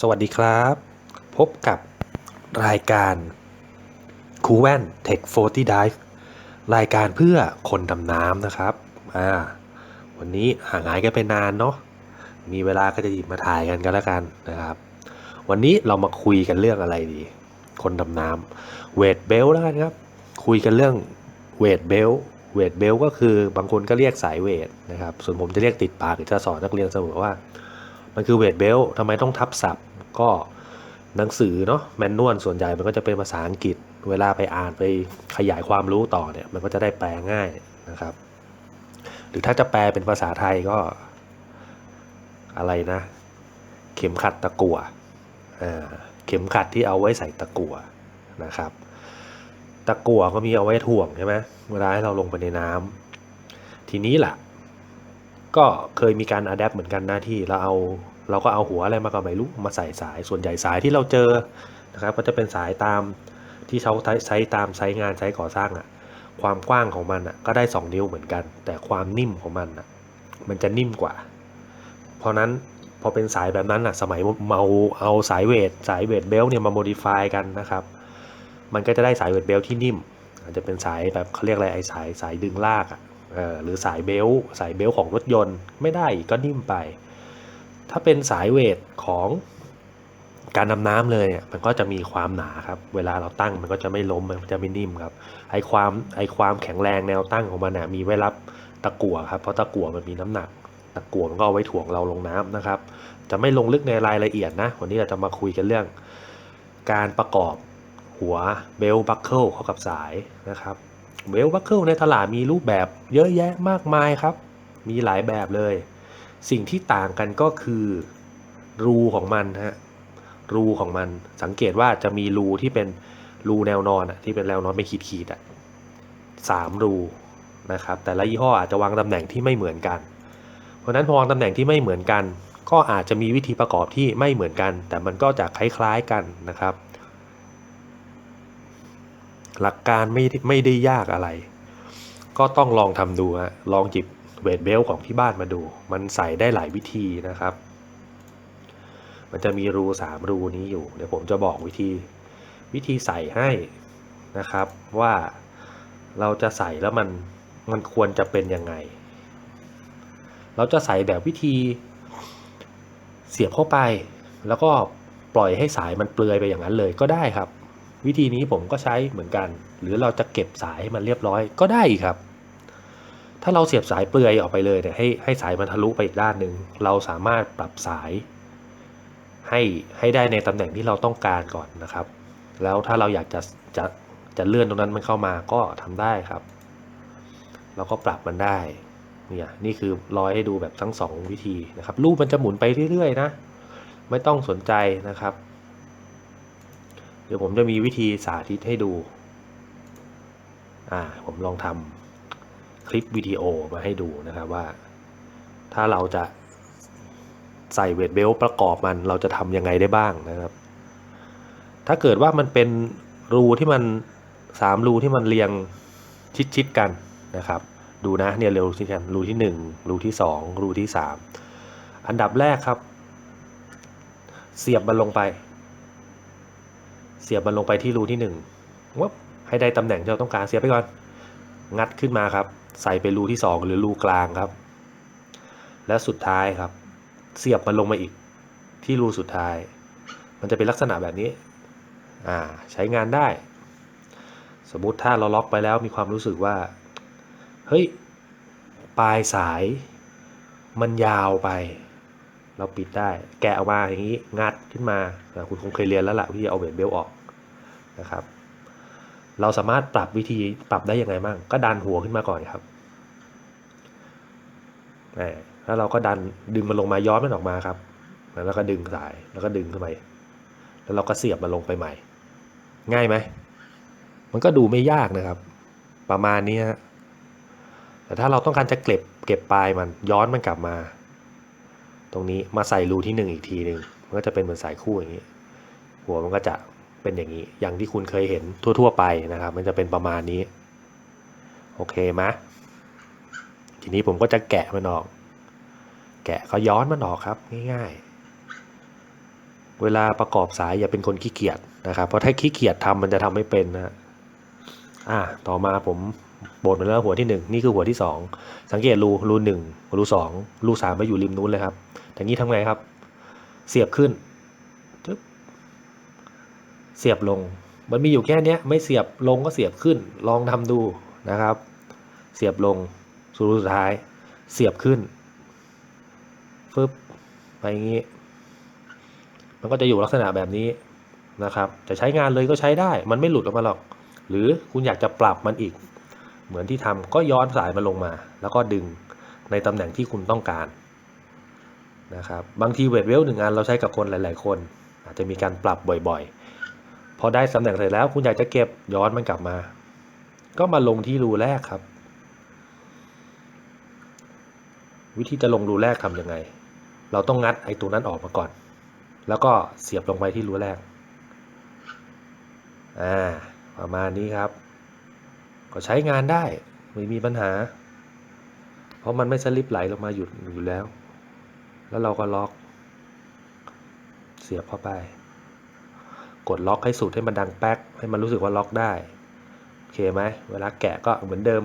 สวัสดีครับ พบกับรายการคูแว่น Tech 40 Dive รายการเพื่อคนดำน้ำนะครับอ่าวันนี้ห่างหายกันไปนานเนาะมีเวลาก็จะหยิบมาถ่ายกันก็แล้วกันนะครับ วันนี้เรามาคุยกันเรื่องอะไรดี คนดำน้ำเวทเบลแล้วกันครับ คุยกันเรื่องเวทเบลเวทเบลก็คือบางคนก็เรียกสายเวทนะครับ ส่วนผมจะเรียกติดปากหรือจะสอนนักเรียนเสมอว่า มันคือเวทเบลทำไมต้องทับศัพท์ ก็หนังสือเนาะแมนนวลส่วนใหญ่มันก็จะเป็นภาษาอังกฤษ เวลาไปอ่านไปขยายความรู้ต่อเนี่ยมันก็จะได้แปลง่ายนะครับ หรือถ้าจะแปลเป็นภาษาไทยก็อะไรนะ เข็มขัดตะกั่วอ่าเข็มขัดที่เอาไว้ใส่ตะกั่วนะครับ ตะกั่วก็มีเอาไว้ถ่วงใช่ไหมเวลาให้เราลงไปในน้ำทีนี้ล่ะ ก็เคยมีการอัดแอปเหมือนกันนะที่เราเอา เราก็เอาหัวอะไรมาก็ไม่รู้มาใส่สายส่วนใหญ่สายที่เราเจอนะครับก็จะเป็นสายตามที่เขาใช้ตามใช้งานใช้ก่อสร้างอะความกว้างของมันอะก็ได้ 2 นิ้วเหมือนกัน แต่ความนิ่มของมันอะมันจะนิ่มกว่า เพราะนั้นพอเป็นสายแบบนั้นอะสมัยเมาเอาสายเวทสายเวทเบลเนี่ยมาโมดิฟายกันนะครับ มันก็จะได้สายเวทเบลที่นิ่ม อาจจะเป็นสายแบบเขาเรียกอะไรไอ้สายสายดึงลากอะหรือสายเบลต์สายเบลต์ของรถยนต์ไม่ได้ก็นิ่มไป ถ้าเป็นสายเวทของการดำน้ำเลยเนี่ยมันก็จะมีความหนาครับ เวลาเราตั้งมันก็จะไม่ล้มมันจะไม่นิ่มครับไอความไอความแข็งแรงแนวตั้งของมันน่ะมีไว้รับตะกั่วครับเพราะตะกั่วมันมีน้ำหนัก ตะกั่วมันก็เอาไว้ถ่วงเราลงน้ำนะครับ จะไม่ลงลึกในรายละเอียดนะวันนี้เราจะมาคุยกันเรื่อง การประกอบหัวเบลบัคเกิลเข้ากับสายนะครับเวลบัคเกิลในตลาดมีรูปแบบเยอะแยะมากมายครับ มีหลายแบบเลย สิ่งที่ต่างกันก็คือ รูของมันฮะรูของมันสังเกตว่าจะมีรูที่เป็นรูแนวนอนอะที่เป็นแนวนอนเป็นขีดๆอะสามรูนะครับ แต่ละยี่ห้ออาจจะวางตำแหน่งที่ไม่เหมือนกัน เพราะฉะนั้นพอวางตำแหน่งที่ไม่เหมือนกัน ก็อาจจะมีวิธีประกอบที่ไม่เหมือนกัน แต่มันก็จะคล้ายๆกันนะครับ หลักการไม่ไม่ได้ยากอะไร ก็ต้องลองทำดูฮะลองจิบ เวทเบลของที่บ้านมาดู มันใส่ได้หลายวิธีนะครับ มันจะมีรูสามรูนี้อยู่ เดี๋ยวผมจะบอกวิธีวิธีใส่ให้นะครับว่าเราจะใส่แล้วมันมันควรจะเป็นยังไง เราจะใส่แบบวิธีเสียบเข้าไป แล้วก็ปล่อยให้สายมันเปลือยไปอย่างนั้นเลยก็ได้ครับ วิธีนี้ผมก็ใช้เหมือนกัน หรือเราจะเก็บสายให้มันเรียบร้อยก็ได้ครับ ถ้าเราเสียบสายเปลือยออกไปเลยเนี่ยให้ให้สายมันทะลุไปอีกด้านหนึ่งเราสามารถปรับสาย ให้ให้ได้ในตำแหน่งที่เราต้องการก่อนนะครับ แล้วถ้าเราอยากจะจะจะเลื่อนตรงนั้นมันเข้ามาก็ทำได้ครับ เราก็ปรับมันได้เนี่ยนี่คือร้อยให้ดูแบบทั้งสองวิธีนะครับรูปมันจะหมุนไปเรื่อยๆนะไม่ต้องสนใจนะครับ เดี๋ยวผมจะมีวิธีสาธิตให้ดูอ่าผมลองทำ คลิปวิดีโอมาให้ดูนะครับว่า ถ้าเราจะใส่เวทเบลต์ประกอบมันเราจะทำยังไงได้บ้างนะครับ ถ้าเกิดว่ามันเป็นรูที่มันสามรูที่มันเรียงชิดๆกันนะครับ ดูนะเนี่ยเร็วชิดกันรูที่หนึ่งรูที่สองรูที่สามอันดับแรกครับ เสียบมันลงไป เสียบมันลงไปที่รูที่หนึ่งวับให้ได้ตำแหน่งที่เราต้องการเสียบไปก่อน งัดขึ้นมาครับ ใส่ไปรูที่สองหรือรูกลางครับ และสุดท้ายครับ เสียบมันลงมาอีกที่รูสุดท้าย มันจะเป็นลักษณะแบบนี้อ่าใช้งานได้ สมมุติถ้าเราล็อกไปแล้วมีความรู้สึกว่า เฮ้ย ปลายสาย มันยาวไป เราปิดได้ แกะออกมาอย่างนี้ งัดขึ้นมา คุณคงเคยเรียนแล้วล่ะวิธีเอาเวทเบลออกนะครับ เราสามารถปรับวิธีปรับได้ยังไงบ้างก็ดันหัวขึ้นมาก่อนครับแล้วเราก็ดันดึงมันลงมาย้อนมันออกมาครับ แล้วก็ดึงสายแล้วก็ดึงขึ้นไปแล้วเราก็เสียบมันลงไปใหม่ ง่ายไหมมันก็ดูไม่ยากนะครับ ประมาณนี้แต่ถ้าเราต้องการจะเก็บเก็บปลายมันย้อนมันกลับมา ตรงนี้มาใส่รูที่หนึ่งอีกทีหนึ่งมันก็จะเป็นเหมือนสายคู่อย่างนี้ หัวมันก็จะ เป็นอย่างนี้ อย่างที่คุณเคยเห็นทั่ว ๆ ไปนะครับ มันจะเป็นประมาณนี้ โอเคไหมทีนี้ผมก็จะแกะมันออก แกะก็ย้อนมันออกครับง่ายๆ เวลาประกอบสายอย่าเป็นคนขี้เกียจนะครับ เพราะถ้าขี้เกียจทำมันจะทำไม่เป็นนะอ่าต่อมาผมโบดมาแล้วหัวที่หนึ่งนี่คือหัวที่สองสังเกตรูรูหนึ่งรูสองรูสามไปอยู่ริมนู้นเลยครับอย่างนี้ทำไงครับ เสียบขึ้น เสียบลง มันมีอยู่แค่นี้ไม่เสียบลงก็เสียบขึ้น ลองทำดูนะครับ เสียบลงสูตรสุดท้าย เสียบขึ้นฟึบไปอย่างนี้ มันก็จะอยู่ลักษณะแบบนี้นะครับจะใช้งานเลยก็ใช้ได้ มันไม่หลุดออกมาหรอก หรือคุณอยากจะปรับมันอีก เหมือนที่ทำก็ย้อนสายมันลงมา แล้วก็ดึงในตำแหน่งที่คุณต้องการนะครับบางทีเวทเวลหนึ่งอันเราใช้กับคนหลาย ๆ คน อาจจะมีการปรับบ่อย ๆ พอได้ตำแหน่งเสร็จแล้วคุณอยากจะเก็บย้อนมันกลับมา ก็มาลงที่รูแรกครับ วิธีจะลงรูแรกทำยังไง เราต้องงัดไอ้ตัวนั้นออกมาก่อน แล้วก็เสียบลงไปที่รูแรกอ่าประมาณนี้ครับ ก็ใช้งานได้ไม่มีปัญหา เพราะมันไม่สลิปไหลลงมาหยุดอยู่แล้ว แล้วเราก็ล็อก เสียบเข้าไป กดล็อกให้สุดให้มันดังแป๊กให้มันรู้สึกว่าล็อกได้โอเคไหมเวลาแกะก็เหมือนเดิม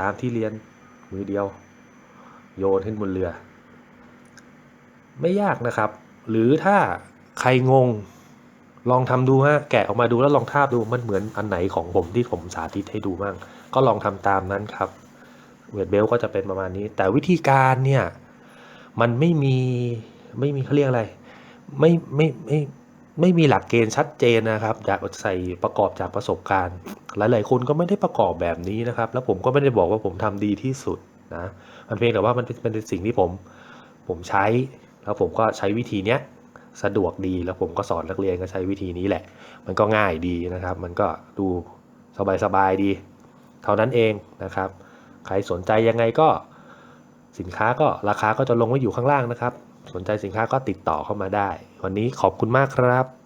ตามที่เรียนมือเดียว โยนขึ้นบนเรือ ไม่ยากนะครับ หรือถ้าใครงงลองทำดูฮะแกะออกมาดูแล้วลองทาบดูมันเหมือนอันไหนของผมที่ผมสาธิตให้ดูบ้างก็ลองทำตามนั้นครับเวทเบลก็จะเป็นประมาณนี้ แต่วิธีการเนี่ย มันไม่มีไม่มีเขาเรียกอะไร ไม่ไม่ไม่ ไม่มีหลักเกณฑ์ชัดเจนนะครับอยากใส่ประกอบจากประสบการณ์ หลายๆคนก็ไม่ได้ประกอบแบบนี้นะครับ แล้วผมก็ไม่ได้บอกว่าผมทำดีที่สุดนะมันเพียงแต่ว่ามันเป็นเป็นสิ่งที่ผมผมใช้ แล้วผมก็ใช้วิธีเนี้ยสะดวกดีแล้วผมก็สอนนักเรียนก็ใช้วิธีนี้แหละ มันก็ง่ายดีนะครับ มันก็ดูสบายๆดี เท่านั้นเองนะครับ ใครสนใจยังไงก็สินค้าก็ราคาก็จะลงไว้อยู่ข้างล่างนะครับ สนใจสินค้าก็ติดต่อเข้ามาได้ วันนี้ขอบคุณมากครับ